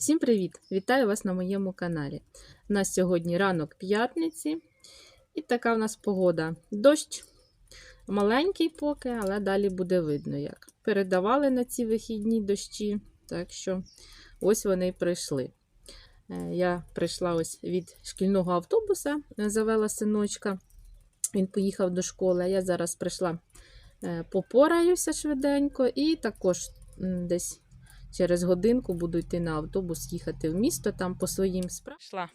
Всім привіт! Вітаю вас на моєму каналі. У нас сьогодні ранок п'ятниці, і така в нас погода. Дощ маленький поки, але далі буде видно як. Передавали на ці вихідні дощі, так що ось вони й прийшли. Е, Я прийшла ось від шкільного автобуса, е, завела синочка. Він поїхав до школи. Я зараз прийшла, е, попораюся швиденько і також десь Через годинку буду йти на автобус, їхати в місто там по своїм справам. Пішла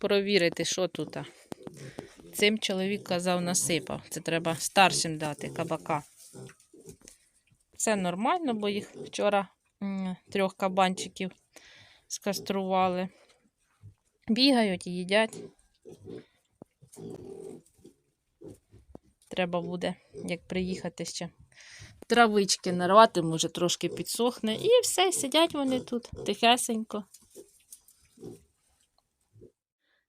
провірити, що тут. Цим чоловік казав, насипав. Це треба старшим дати кабака. Це нормально, бо їх вчора трьох кабанчиків скастрували. Бігають і їдять. Треба буде, як приїхати ще травички нарвати, може трошки підсохне. І все, сидять вони тут тихесенько.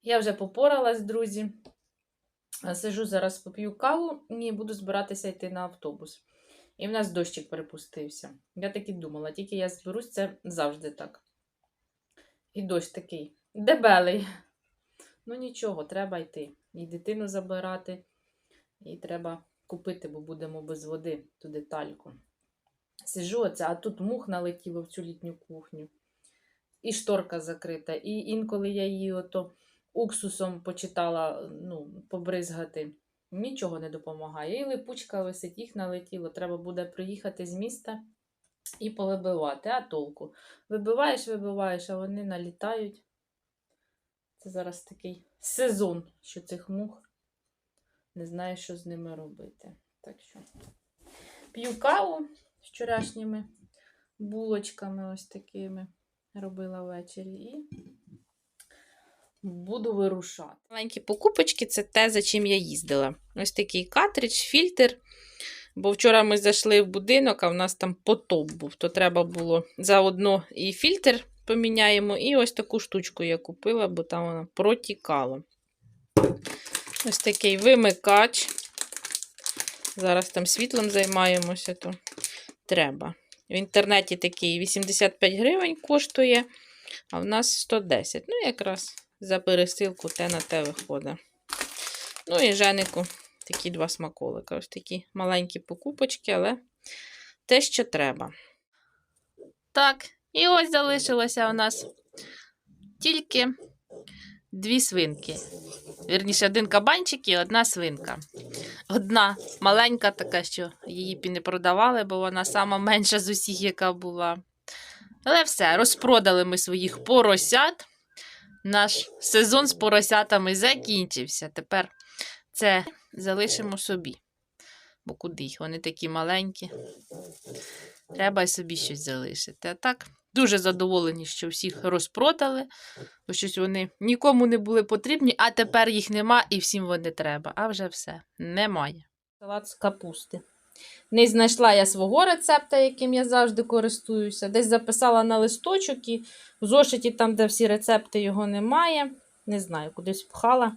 Я вже попоралась, друзі. Сижу зараз поп'ю каву і буду збиратися йти на автобус. І в нас дощик перепустився. Я так і думала, тільки я зберусь, це завжди так. І дощ такий дебелий. Ну нічого, треба йти. І дитину забирати, і треба купити, бо будемо без води туди тальку. Сижу оце, а тут мух налетіло в цю літню кухню. І шторка закрита. І інколи я її ото уксусом почитала ну, побризгати. Нічого не допомагає. І липучка висить, їх налетіло. Треба буде приїхати з міста і повибивати. А толку? Вибиваєш, вибиваєш, а вони налітають. Це зараз такий сезон, що цих мух не знаю, що з ними робити. Так що п'ю каву з вчорашніми булочками, ось такими робила ввечері, і буду вирушати. Маленькі покупочки це те, за чим я їздила. Ось такий картридж, фільтр. Бо вчора ми зайшли в будинок, а в нас там потоп був, то треба було заодно і фільтр поміняємо, і ось таку штучку я купила, бо там вона протікала. Ось такий вимикач. Зараз там світлом займаємося, то треба. В інтернеті такий 85 гривень коштує, а в нас 110. Ну, якраз за пересилку те на те виходить. Ну і женику такі два смаколика. Ось такі маленькі покупочки, але те, що треба. Так, і ось залишилося у нас тільки дві свинки. Вірніше, один кабанчик і одна свинка. Одна маленька така, що її б і не продавали, бо вона сама менша з усіх, яка була. Але все, розпродали ми своїх поросят. Наш сезон з поросятами закінчився. Тепер це залишимо собі. Бо куди їх? Вони такі маленькі. Треба й собі щось залишити. А так, дуже задоволені, що всіх розпродали, бо щось вони нікому не були потрібні, а тепер їх нема і всім вони треба. А вже все, немає. Салат з капусти. Не знайшла я свого рецепта, яким я завжди користуюся. Десь записала на листочок і в зошиті, там, де всі рецепти, його немає. Не знаю, кудись пхала.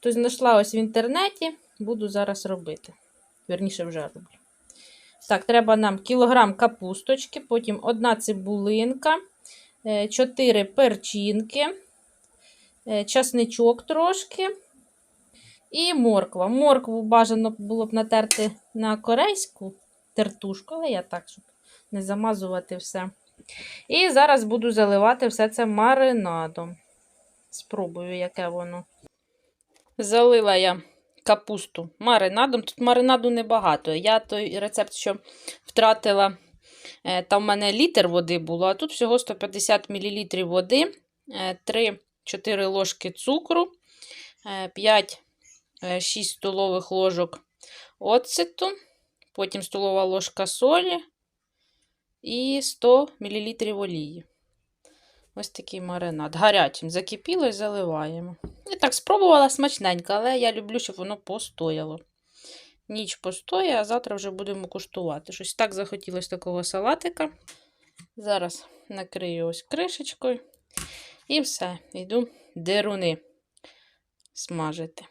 Тобто знайшла ось в інтернеті, буду зараз робити. Вірніше, вже роблю. Так, треба нам кілограм капусточки, потім одна цибулинка, 4 перчинки, е, часничок трошки і морква. Моркву бажано було б натерти на корейську тертушку, але я так, щоб не замазувати все. І зараз буду заливати все це маринадом. Спробую, яке воно. Залила я капусту маринадом. Тут маринаду небагато. Я той рецепт, що втратила, е, там в мене літр води було, а тут всього 150 мл води, 3-4 ложки цукру, 5-6 столових ложок оцету, потім столова ложка солі і 100 мл олії. Ось такий маринад. Гарячим закипіло і заливаємо. І так, спробувала смачненько, але я люблю, щоб воно постояло. Ніч постоє, а завтра вже будемо куштувати. Щось так захотілося такого салатика. Зараз накрию ось кришечкою. І все, йду деруни смажити.